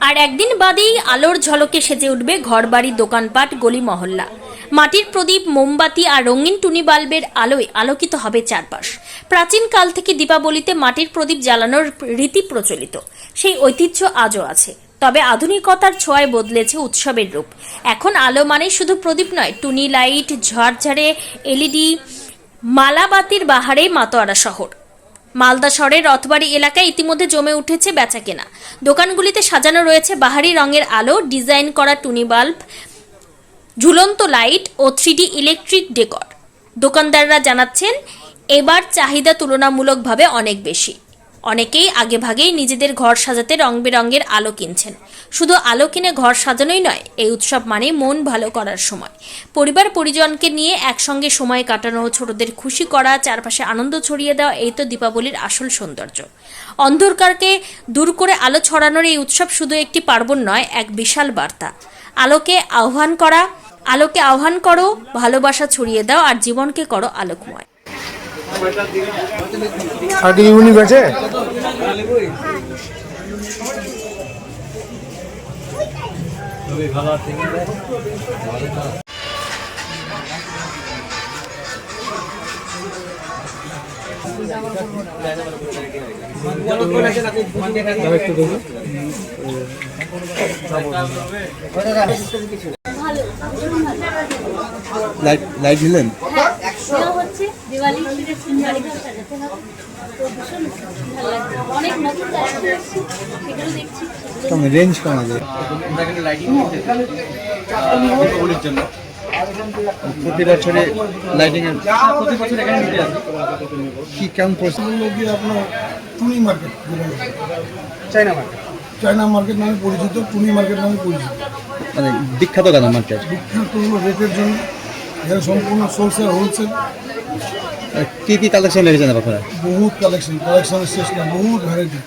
আর একদিন বাদেই আলোর ঝলকে সেজে উঠবে ঘরবাড়ি, দোকানপাট গলি মহল্লা মাটির প্রদীপ, মোমবাতি আর রঙিন টুনি বাল্বের আলোয় আলোকিত হবে চারপাশ। প্রাচীন কাল থেকে দীপাবলিতে মাটির প্রদীপ জ্বালানোর রীতি প্রচলিত। সেই ঐতিহ্য আজও আছে। তবে আধুনিকতার ছোঁয়ায় বদলেছে উৎসবের রূপ। এখন আলো মানে শুধু প্রদীপ নয়, টুনি লাইট ঝড়ঝাড়ে এলইডি, মালাবাতির বাহারে মাতোয়ারা শহর। মালদা শহরের রথবাড়ি এলাকায় ইতিমধ্যে জমে উঠেছে বেচাকেনা। দোকানগুলিতে সাজানো রয়েছে বাহারি রঙের আলো, ডিজাইন করা টুনি বাল্ব, ঝুলন্ত লাইট ও থ্রিডি ইলেকট্রিক ডেকর। দোকানদাররা জানাচ্ছেন, এবার চাহিদা তুলনামূলকভাবে অনেক বেশি। অনেকেই আগে ভাগেই নিজেদের ঘর সাজাতে রং বেরঙের আলো কিনছেন। শুধু আলো কিনে ঘর সাজানোই নয়, এই উৎসব মানে মন ভালো করার সময়। পরিবার পরিজনকে নিয়ে একসঙ্গে সময় কাটানো, ছোটদের খুশি করা, চারপাশে আনন্দ ছড়িয়ে দেওয়া, এই তো দীপাবলির আসল সৌন্দর্য। অন্ধকারকে দূর করে আলো ছড়ানোর এই উৎসব শুধু একটি পার্বণ নয়, এক বিশাল বার্তা। আলোকে আহ্বান করা, আলোকে আহ্বান করো, ভালোবাসা ছড়িয়ে দাও আর জীবনকে করো আলোকময়। ইউনিক আছে? লাইট লাইট দিলেন? হচ্ছে। দিওয়ালি সেজেছেন বাড়িঘর সাজাতে হবে তো ভীষণ ভালো লাগছে অনেক নতুন সেগুলো দেখছি কেমন রেঞ্জ কেমন আছে। প্রতি বছরে লাইটিং এর প্রতি বছর এখানে কি কেমন পরিস্থিতি? গিয়ে আপনার টুনি market China market China market নামে পরিচিত টুনি মার্কেট নামে পরিচিত। মানে বিখ্যাত কেন মার্কেট বিখ্যাত রেটের জন্য। এখানে সম্পূর্ণ সোলসেল হোলসেল কি কি কালেকশন রেখেছেন আপনারা? বহুত কালেকশন কালেকশনের শেষ না বহুত ভ্যারাইটি